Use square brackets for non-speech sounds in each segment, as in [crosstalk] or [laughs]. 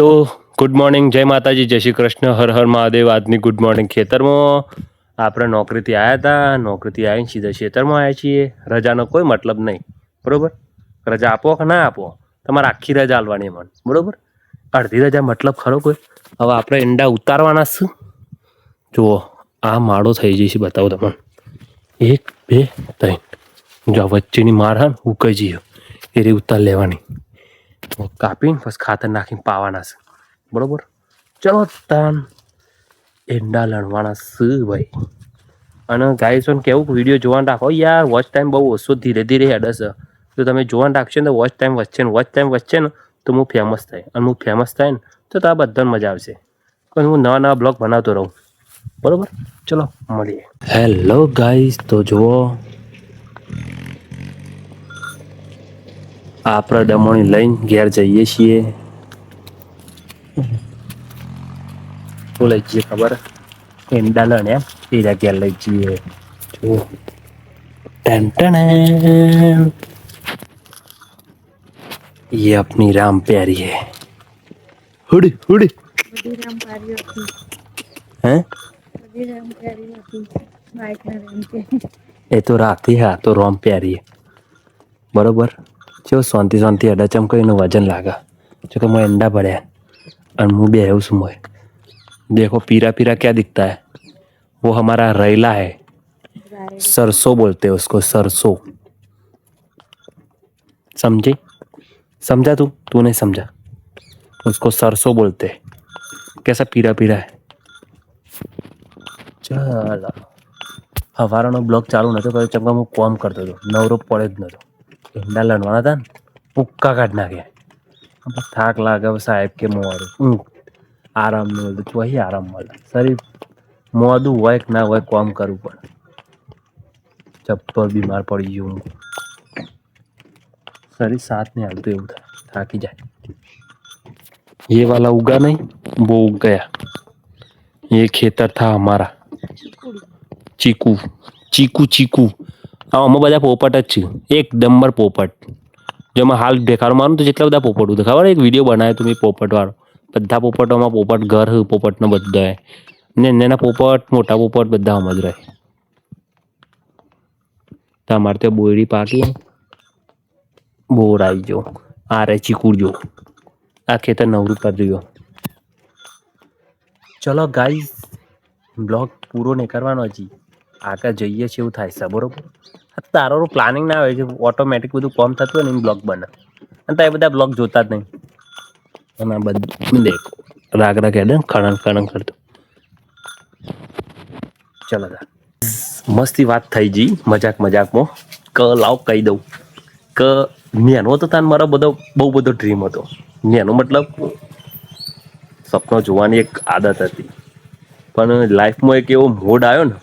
તો good morning જય માતાજી, જય શ્રી કૃષ્ણ, હર હર મહાદેવ, આજની ગુડ મોર્નિંગ ખેતરમાં. આપણે નોકરીથી આવ્યા હતા, નોકરીથી આવીને સીધા ખેતરમાં આવ્યા છીએ. રજાનો કોઈ મતલબ નહીં, બરાબર? રજા આપો કે ના આપો? તમારે આખી રજા આલવાની મન, બરોબર? અડધી રજા મતલબ ખરો કોઈ? હવે આપણે ઈંડા ઉતારવાના છે. જુઓ, આ માળો થઈ જશે, બતાવો તમને. એક, બે, ત્રણ. જો વચ્ચેની માર હા ઉકાઈ જઈએ. એ રીતે ઉતાર લેવાની. કાપીને પછી ખાતર નાખીને પાવાના છે. બરોબર? ચલો તાન. એંડા લણવાના છે ભાઈ. અને ગાઈસોને કેવું વીડિયો જોવાનું રાખો. યાર વોચ ટાઈમ બહુ ઓછો ધીરે ધીરે હેડે છે. તો તમે જોવાનું રાખશો ને તો વોચ ટાઈમ વધશે ને વોચ ટાઈમ વચ્ચે ને, તો હું ફેમસ થાય. અને હું ફેમસ થાય ને, તો તો આ બધાને મજા આવશે. પણ હું નવા નવા બ્લોગ બનાવતો રહું. બરોબર? ચલો, મળીએ. હેલો ગાઈસ તો જુઓ. આપણે દમણી લઈને ઘેર જઈએ છીએ શું લઈ જઈએ ખબર એંડા લણ એમ એ ઘેર લઈ જઈએ જો टन टन ये अपनी राम प्यारी है हुडी हुडी બધી રામ પારી હતી हैं બધી રામ પ્યારી હતી બાઈકના રેમ કે એ તો રાખતી હા તો રોમ પ્યારી હે. બરોબર જો શાંતિ શાંતિ અડાચમ કરીને વજન લાગે જો કે मैं अंडा भरया और मुंह भी है उसमें देखो पीरा पीरा क्या दिखता है वो हमारा रैला है રાય सरसों बोलते हैं उसको सरसों समझे समझा तू तू नहीं समझा उसको सरसों बोलते हैं कैसा पीरा पीरा है ચાલો હવારનો બ્લોગ ચાલુ નતો કર્યો ચમકા હું કોમ કરતો હતો નવરો પડે જ નતો इंडा लड़वाना था पुक्का काटना गया। अब थाक लागा वो साहेब के मुँह और हम्म। आराम नहीं बोलते तो वही आराम वाला। शरीर मुँह दू वह ना वह काम करूँ पर। चप्पल तो बीमार पड़ी हूँ। शरीर साथ नहीं हलते तो उधर थाक ही जाए। ये वाला उगा नहीं वो उग गया। ये खेतर था हमारा। चीकू चीकू चीकू। આમાં બધા પોપટ જ છે. એક નંબર પોપટ. જેમાં હાલ દેખાડો મારું તો જેટલા બધા પોપટ હતા ખબર એક વીડિયો બનાવ્યો તો મેં પોપટ વાળો બધા પોપટોમાં પોપટ ઘર પોપટનો બધા ને એના પોપટ, મોટા પોપટ બધા આમ જ રહે. તમારે ત્યાં બોયડી પાકી. બોર આવી ગયો. આ રે ચીકુડજો આ ખેતર નવરું કરી દો ચલો ગાઈઝ બ્લોગ પૂરો નહીં કરવાનો હજી. આગળ જઈએ છીએ એવું થાય છે, બરોબર? તારો પ્લાનિંગ ના હોય છે ઓટોમેટિક બધું કોમ થતું હોય ને બ્લોગ બને. અને તારે બધા બ્લોગ જોતા જ નહીં. અને આ બધું દેખ, રાગ રાગ હેડે ખણણ ખણંગ કરતો. ચલો મસ્તી વાત થઈ ગઈ મજાક મજાકમાં. ક લાવ કહી દઉં. કે નેનો તો તાન મારો બધો, બહુ બધો ડ્રીમ હતો. નેનો મતલબ સપનો જોવાની એક આદત હતી. પણ લાઈફમાં એક એવો મોડ આવ્યો ને,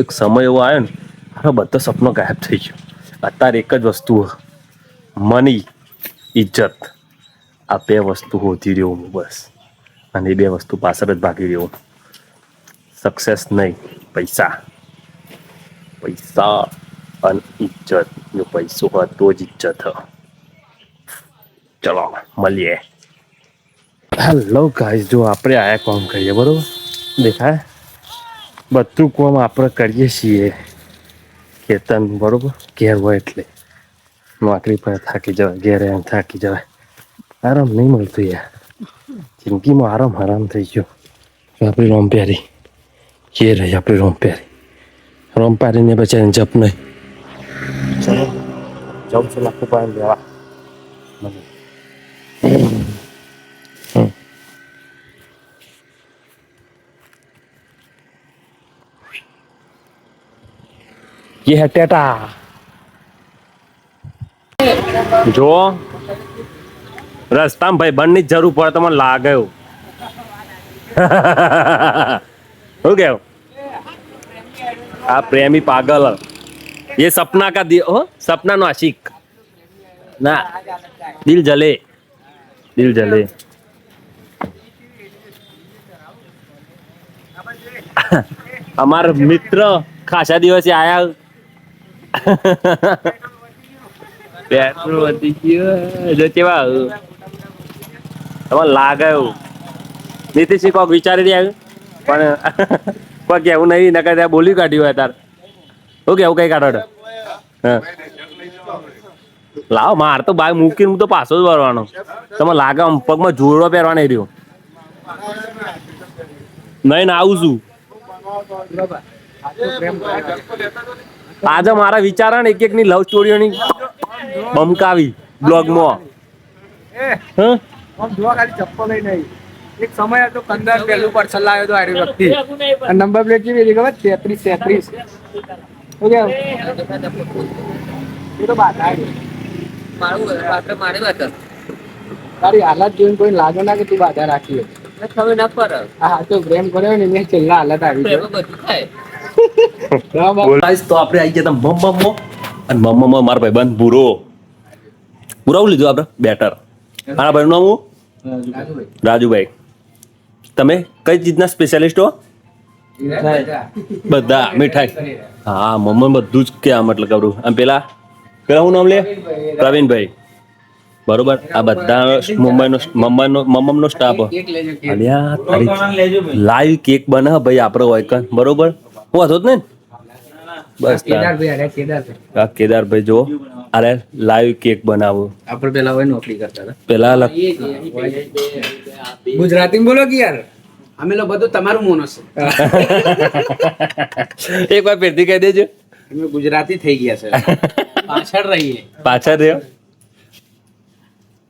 એક સમય એવો આવ્યો ને મારો બધો સપનો ગાયબ થઈ ગયો. અત્યારે એક જ વસ્તુ મની ઇજ્જત. આ બે વસ્તુ હોતી રહ્યો હું બસ. અને એ બે વસ્તુ પાછળ જ ભાગી રહ્યો સક્સેસ નહીં, પૈસા. પૈસા અને ઇજ્જત. જો પૈસો હોય તો જ ઇજ્જત હ. ચલો, મળીએ. હેલો ગાઈસ જો આપણે આયા કોમ કરીએ, બરોબર? દેખાય? બધું કોમ આપણે કરીએ છીએ. ખેતન બરોબર? ઘેર હોય એટલે. નોકરી પર થાકી જવાય, ઘેરે એમ થાકી જવાય. આરામ નહીં મળતો યાર. જિંદગીમાં આરામ હરામ થઈ ગયો. જો આપણી રોમ પ્યારી એ રહી આપણી રોમ પ્યારી રોમ પ્યારીને બચારીને જપ નહીં. ચલો. જાઉં છું લાખું પાણી લેવા. મને ये है टेटा જો રસ્તામાં ભાઈ બંધની જ જરૂર પડે તો મને લાગે એવું શું [laughs] કેવું આ પ્રેમી પાગલ ये सपना का दिया हो सपना नो आशिक ना दिल जले दिल जले [laughs] અમારા મિત્ર ખાસા દિવસે આયા [laughs] પેટ્રોલ વધી ગયું જો કેવા તમારે લાગે એવું. નીતિશી કોક વિચારી દે પણ [laughs] કોઈ કેવું નહીં, નકર ત્યાં બોલી કાઢ્યું હોય તાર. શું કેવું કઈ કાઢો હા. લાવો, માર તો બાય મૂકીને હું તો પાછો જ વળવાનો. તમે લાગે પગમાં જોડો નહીં રહ્યો. નહીં આવું છું. આજે મારા વિચારા ને એક એક ની લવ સ્ટોરીઓની બમકાવી બ્લોગમાં હા એક સમય હતો કંદર પહેલું પાર્સલ લાવ્યો હતો આરી વ્યક્તિ નંબર પ્લેટ કેવી હતી ખબર? તેત્રીસ તેત્રીસ. એ તો બાધા છે. મારું આપણે મારી વાત કર. તારી હાલત જોઈને કોઈ લાગે ના કે તું બાધા રાખી ખબર ના આ હાચો પ્રેમ કર્યો ને મેં છેલ્લા હાલત આવી બધું થાય ગાઈસ તો આપણે આવી ગયા હતા મમ્મો અને મમ્મો મારા ભાઈબંધ બુરો બુરાવું લીધું આપણે? બેટર. મારા ભાઈનું નામ હું રાજુભાઈ. તમે કઈ ચીજના સ્પેશિયાલિસ્ટ હો? બધા મીઠાઈ. હા મમ્મી બધું જ કે મતલબ કરું. આમ પેલા? પેલા હું નામ લે? પ્રવીણભાઈ. બરોબર? આ બધા મુંબઈનો મમ્મનો સ્ટાફ અલ્યા તારી લાઈવ કેક બને ભાઈ આપણો હોય બરોબર? હું હતો જ ને? બસ કેદારભાઈ કેદારભાઈ. જો. અરે લાઈવ કેક બનાવો. આપણે પેલા હોય નોકરી કરતા હતા. પેલા ગુજરાતી બોલો કે યાર? અમે લોકો બધું તમારું મોનો છે. [laughs] એક વાર ફેરથી કહી દેજો. અમે ગુજરાતી થઈ ગયા છે. [laughs] પાછળ રહીએ. પાછળ રહ્યો?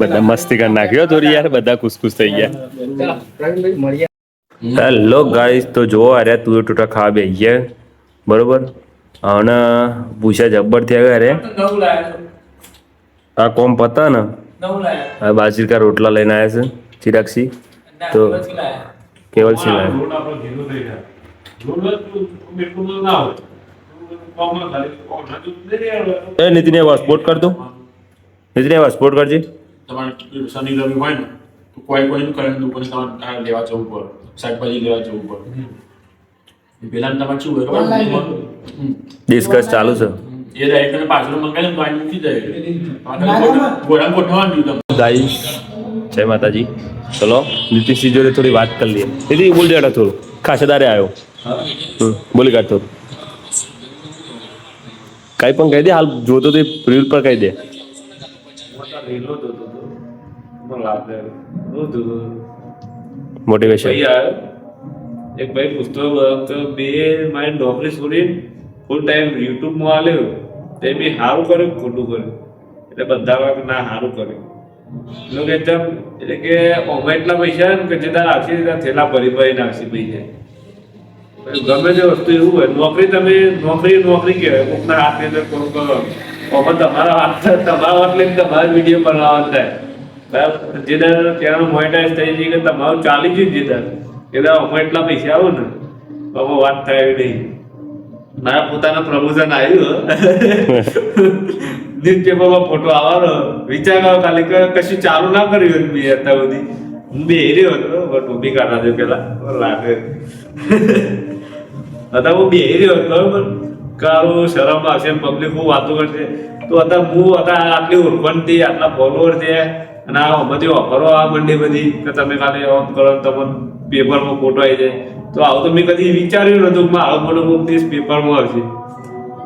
બધા મસ્તી કરી નાખ્યો થોડી યાર બધા ખુશખુશ થઈ ગયા. હેલો ગાઈસ તો જો અરે તું ટૂટા ખાવા બે ગયા. બરોબર? અને પૂછા જબ્બર થયા અરે આ કોમ પતા ને? હવે બાજરી કા રોટલા લઈને આવ્યા છે ચિરાક્ષી તો કેવલ સિંહ લાયા? એ નીતિન એવા સ્પોર્ટ કર તું. નીતિન એવા સ્પોર્ટ કરજે. તમારે શનિ રવિ હોય ને તો કોઈ કોઈનું કરીને દુકાને તમારે લેવા જવું પડે શાકભાજી લેવા જવું પડે. પેલા તમારે શું હોય ખબર? ડિસ્કસ ચાલુ છે. એ જાય તમે પાછળ મંગાવી ને તો આ મૂકી જાય. ગોળા ગોઠવવાનું તમે ગાઈસ જય માતાજી. ચલો નીતિશજી જોડે થોડી વાત કરી લઈએ. નીતિ બોલ દેડા થોડું. ખાસેદારે આવ્યો બોલી કાઢ થોડું. કઈ પણ કહી દે હાલ જોતો તે રીલ પર કહી દે. મોટિવેશન ભાઈ આવ્યો એક ભાઈ પૂછતો તો બે મારી નોકરી છોડી ફૂલ ટાઈમ યુટ્યુબમાં આલ્યો તે બી સારું કર્યું ખોટું કર્યું એટલે બધા ના સારું કર્યું લોકો એકદમ એટલે કે ઓમાં એટલા પૈસા ને કે જે તાર આપશે ત્યાં થેલા ભરી ભરી નાખશે પૈસા ગમે તે વસ્તુ એવું હોય નોકરી તમે નોકરી નોકરી કહેવાય. કોકના હાથની અંદર કોણ કરો? ઓમાં તમારા હાથ તમારા હાથ લઈને તમારા વીડિયો બનાવવાનો થાય. બરાબર જે દર ત્યાંનું મોનેટાઈઝ થઈ જાય કે તમારું ચાલી ગયું જે દર અમે એટલા પૈસા આવો ને. બાબા વાત થાય એવી નહીં. મારા પોતાના પ્રમોશન આવ્યું ન્યૂઝપેપરમાં ફોટો આવવાનો. વિચાર કરો, ખાલી કે કશું ચાલુ ના કર્યું મેં અત્યાર સુધી. બે રહ્યો હતો બટ ઊભી કાઢા દે પેલા. લાગે. અત્યારે હું બે રહ્યો હતો બરોબર કારું શરમ આવશે પબ્લિક હું વાતો કરશે. તો અત્યારે હું અત્યારે આટલી ઓળખણથી આટલા ફોલોવર છે. અને આ બધી ઓફરો આ મંડી બધી, કે તમે ખાલી ઓન કરો તમને પેપરમાં ફોટો આવી જાય. તો આવું તો મેં કદી વિચાર્યું નતું કે મારો મોટો કોઈક દિવસ પેપરમાં આવશે.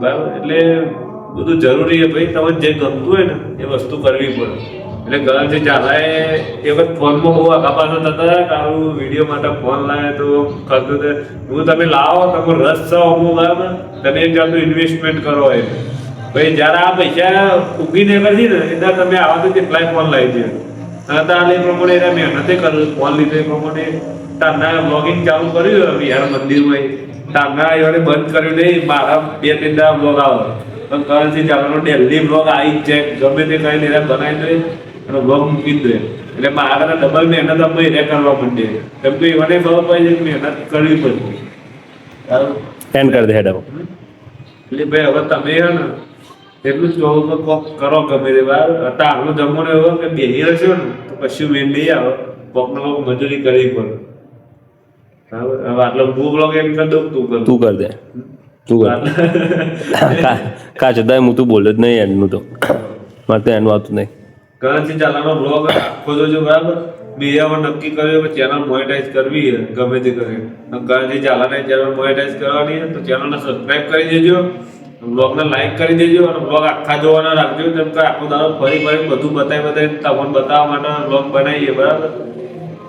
બરાબર? એટલે બધું જરૂરી છે ભાઈ તમને જે ગમતું હોય ને, એ વસ્તુ કરવી પડે. એટલે ઘણા જે ચાલાએ એ વખત ફોનમાં બહુ આગા પાછળ થતા તારું વીડિયો માટે ફોન લાવે તો કરતો હું તમે લાવો તમે રસ છો અમુક, બરાબર? તમે એક જાતનું ઇન્વેસ્ટમેન્ટ કરો એમ. ભાઈ જ્યારે આ પૈસા ઉગીને કરી ને એટલે તમે આવા તો કેટલાય ફોન લાવી દે. અને એ પ્રમાણે એને મહેનતે કરું ફોન લીધો એ પ્રમાણે. તારના બ્લોગિંગ ચાલુ કર્યું વિહાર મંદિરમાં તારના એવાને બંધ કર્યું નહીં મારા બે ત્રણ દા બ્લોગ આવે. પણ કરન્સી ચાલવાનો ડેલી બ્લોગ આવી જ જાય. ગમે તે કરીને એને બનાવી દે અને બ્લોગ મૂકી દે. એટલે મારા ડબલ મહેનત અમે એને કરવા માંડીએ કેમ કે મને ખબર પડી છે મહેનત કરવી પડશે? એન્ડ કરી દે હેડ એટલે ભાઈ હવે તમે હે ને એટલું જ કહો કે કોક કરો ગમે તે બરાબર અત્યારે હાલનો જમાનો એવો કે બેહી રહેશો ને તો કશું મેન નહીં આવે. કોકને કોક મજૂરી કરવી પડે. હવે આટલો હું બ્લોગ એમ કરી દઉં તું કર? તું કર દે. તું કર. [laughs] કા- કા છતાંય હું તું બોલ્યો જ નહીં એનું તો. મારે તો એન્ડ આવતું નહીં. કરન્સી ચાલાનો બ્લોગ આખો જોજો બરાબર? હવે નક્કી કર્યો કે ચેનલ મોનેટાઈઝ કરવી ગમે તે કરી કરન્સી ચાલાને ચેનલ મોનેટાઈઝ કરવાની તો ચેનલને સબસ્ક્રાઇબ કરી દેજો. બ્લોગને લાઈક કરી દેજો અને બ્લોગ આખા જોવાના રાખજો. કેમ કે આખો દાડો ફરી ફરી બધું બતાવી બતાવી તમને બતાવવા માટે બ્લોગ બનાવીએ, બરાબર?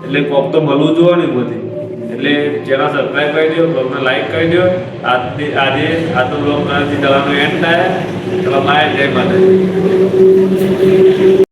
એટલે કોક તો મળવું જોઈએ ને બધી. એટલે ચેનલ સબસ્ક્રાઈબ કરી દો બ્લોગને લાઈક કરી દો. આજે આજે, આ તો બ્લોગ કરન્સી ચાલાનો એન્ડ થાય. ચલો માય જય માતાજી.